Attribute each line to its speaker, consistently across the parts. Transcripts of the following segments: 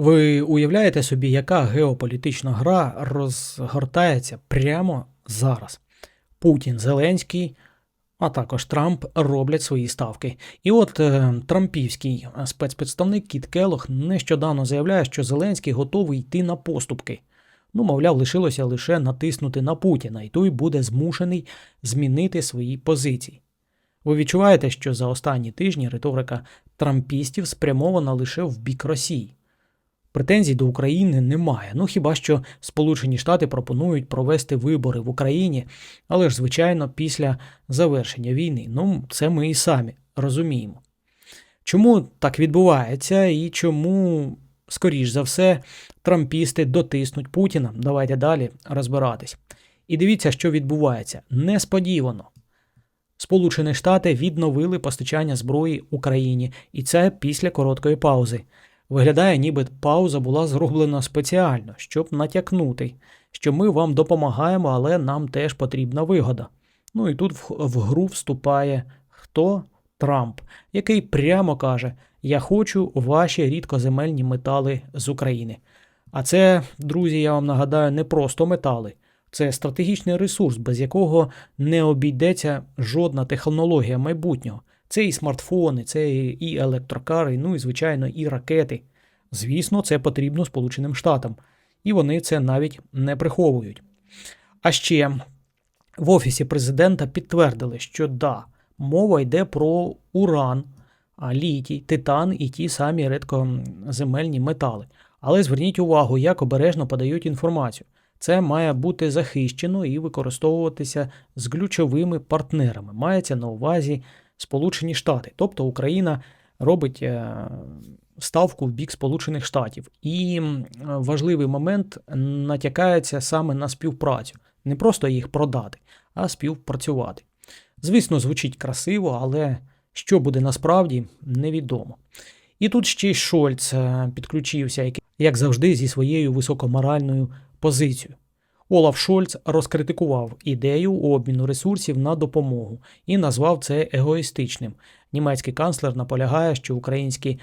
Speaker 1: Ви уявляєте собі, яка геополітична гра розгортається прямо зараз? Путін, Зеленський, а також Трамп роблять свої ставки. І от е, трампівський спецпредставник Кіт Келох нещодавно заявляє, що Зеленський готовий йти на поступки. Ну, мовляв, лишилося лише натиснути на Путіна, і той буде змушений змінити свої позиції. Ви відчуваєте, що за останні тижні риторика трампістів спрямована лише в бік Росії. Претензій до України немає. Ну хіба що Сполучені Штати пропонують провести вибори в Україні, але ж, звичайно, після завершення війни. Ну, це ми і самі розуміємо. Чому так відбувається і чому, скоріш за все, трампісти дотиснуть Путіна? Давайте далі розбиратись. І дивіться, що відбувається. Несподівано. Сполучені Штати відновили постачання зброї Україні, і це після короткої паузи. Виглядає, ніби пауза була зроблена спеціально, щоб натякнути, що ми вам допомагаємо, але нам теж потрібна вигода. Ну і тут в, гру вступає хто? Трамп, який прямо каже: Я хочу ваші рідкоземельні метали з України. А це, друзі, я вам нагадаю, не просто метали. Це стратегічний ресурс, без якого не обійдеться жодна технологія майбутнього. Це і смартфони, це і електрокари, ну і, звичайно, і ракети. Звісно, це потрібно Сполученим Штатам, і вони це навіть не приховують. А ще в Офісі президента підтвердили, що да, мова йде про уран, літій, титан і ті самі редкоземельні метали. Але зверніть увагу, як обережно подають інформацію. Це має бути захищено і використовуватися з ключовими партнерами. Мається на увазі Сполучені Штати, тобто Україна робить е, ставку в бік Сполучених Штатів. І важливий момент натякається саме на співпрацю, не просто їх продати, а співпрацювати. Звісно, звучить красиво, але що буде насправді, невідомо. І тут ще й Шольц е, підключився, як завжди, зі своєю високоморальною позицією. Олаф Шольц розкритикував ідею обміну ресурсів на допомогу і назвав це егоїстичним. Німецький канцлер наполягає, що українські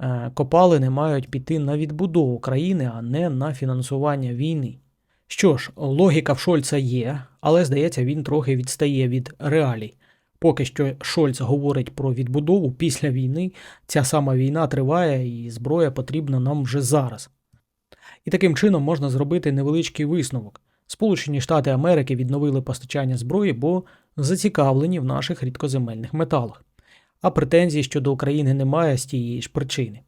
Speaker 1: е, копалини мають піти на відбудову країни, а не на фінансування війни. Що ж, логіка в Шольца є, але здається, він трохи відстає від реалій. Поки що Шольц говорить про відбудову після війни, ця сама війна триває і зброя потрібна нам вже зараз. І таким чином можна зробити невеличкий висновок. Сполучені Штати Америки відновили постачання зброї, бо зацікавлені в наших рідкоземельних металах. А претензій щодо України немає з тієї ж причини.